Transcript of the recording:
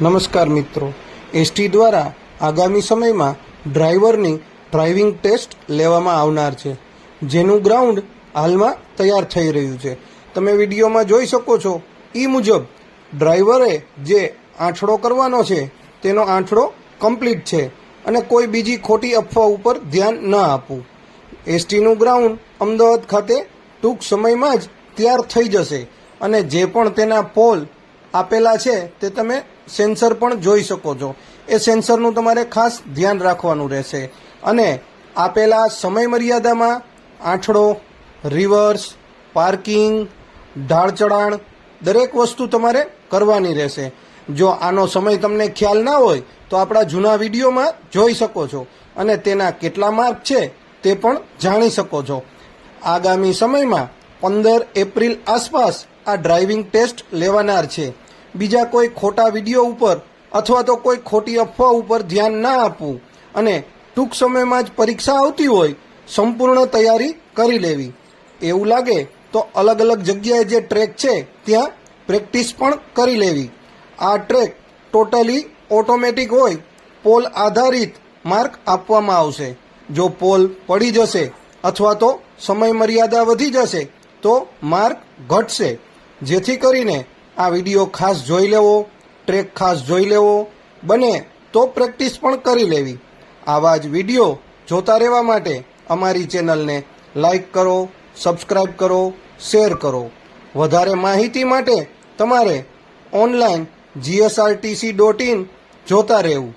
નમસ્કાર મિત્રો. એસટી દ્વારા આગામી સમયમાં ડ્રાઈવરની ડ્રાઇવિંગ ટેસ્ટ લેવામાં આવનાર છે. જેનું ગ્રાઉન્ડ હાલમાં તૈયાર થઈ રહ્યું છે. તમે વિડીયોમાં જોઈ શકો છો એ મુજબ ડ્રાઈવરે જે આંઠડો કરવાનો છે, તેનો આંઠડો કમ્પ્લીટ છે અને કોઈ બીજી ખોટી અફવા ઉપર ધ્યાન ન આપવું. એસટીનું ગ્રાઉન્ડ અમદાવાદ ખાતે ટૂંક સમયમાં જ તૈયાર થઈ જશે અને જે પણ તેના પોલ આપેલા છે, તે તમે સેન્સર પણ જોઈ શકો છો. એ સેન્સરનું તમારે ખાસ ધ્યાન રાખવાનું રહેશે. અને આપેલા સમય મર્યાદામાં આંઠડો રિવર્સ પાર્કિંગ ઢાળ ચઢાણ દરેક વસ્તુ તમારે કરવાની રહેશે. જો આનો સમય તમને ખ્યાલ ના હોય, તો આપણા જૂના વિડીયોમાં જોઈ શકો છો અને તેના કેટલા માર્ક છે તે પણ જાણી શકો છો. આગામી સમયમાં પંદર એપ્રિલ આસપાસ આ ડ્રાઇવિંગ ટેસ્ટ લેવાનાર છે. બીજા કોઈ ખોટા વીડિયો ઉપર અથવા તો કોઈ ખોટી અફવા ઉપર ધ્યાન ના આપવું અને ટૂંક સમયમાં જ પરીક્ષા આવતી હોય, સંપૂર્ણ તૈયારી કરી લેવી. એવું લાગે તો અલગ અલગ જગ્યાએ જે ટ્રેક છે, ત્યાં પ્રેક્ટિસ પણ કરી લેવી. આ ટ્રેક ટોટલી ઓટોમેટિક હોય, પોલ આધારિત માર્ક આપવામાં આવશે. જો પોલ પડી જશે અથવા તો સમય મર્યાદા વધી જશે, તો માર્ક ઘટશે. જેથી કરીને આ વીડિયો ખાસ જોઈ લેવો ટ્રેક ખાસ જોઈ લેવો, બને તો પ્રેક્ટિસ પણ કરી લેવી. આવા જ વીડિયો જોતા રહેવા માટે અમારી ચેનલને લાઈક કરો સબસ્ક્રાઈબ કરો શેર કરો. વધારે માહિતી માટે તમારે ઓનલાઈન જીએસઆરટીસી ડોટ ઇન જોતા રહેવું.